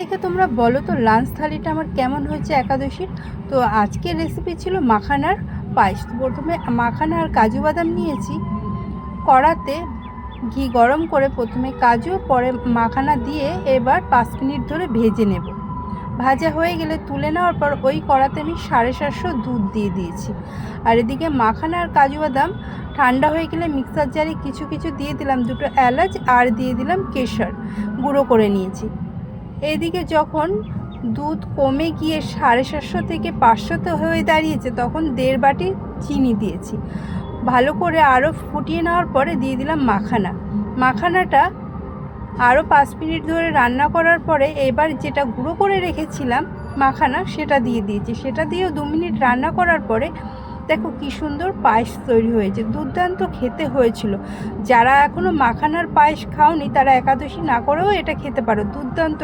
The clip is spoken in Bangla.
দেখে তোমরা বলো তো লাঞ্চ থালিটা আমার কেমন হয়েছে একাদশীর? তো আজকের রেসিপি ছিল মাখানার পায়েস। প্রথমে মাখানা আর কাজু বাদাম নিয়েছি। কড়াতে ঘি গরম করে প্রথমে কাজু, পরে মাখানা দিয়ে এবার পাঁচ মিনিট ধরে ভেজে নেব। ভাজা হয়ে গেলে তুলে নেওয়ার পর ওই কড়াতে আমি সাড়ে সাতশো দুধ দিয়ে দিয়েছি। আর এদিকে মাখানা আর কাজু বাদাম ঠান্ডা হয়ে গেলে মিক্সার জারে কিছু কিছু দিয়ে দিলাম। দুটো এলাচ আর দিয়ে দিলাম কেশর। গুঁড়ো করে নিয়েছি। এদিকে যখন দুধ কমে গিয়ে সাড়ে সাতশো থেকে পাঁচশোতে হয়ে দাঁড়িয়েছে, তখন দেড় বাটি চিনি দিয়েছি। ভালো করে আরও ফুটিয়ে নেওয়ার পরে দিয়ে দিলাম মাখানা। মাখানাটা আরও পাঁচ মিনিট ধরে রান্না করার পরে এবার যেটা গুঁড়ো করে রেখেছিলাম মাখানা, সেটা দিয়ে দিয়েছি। সেটা দিয়েও দু মিনিট রান্না করার পরে দেখো কি সুন্দর পায়েস তৈরি হয়েছে। দুর্দান্ত খেতে হয়েছিল। যারা এখনও মাখানার পায়েস খাওনি, তারা একাদশী না করেও এটা খেতে পারো। দুর্দান্ত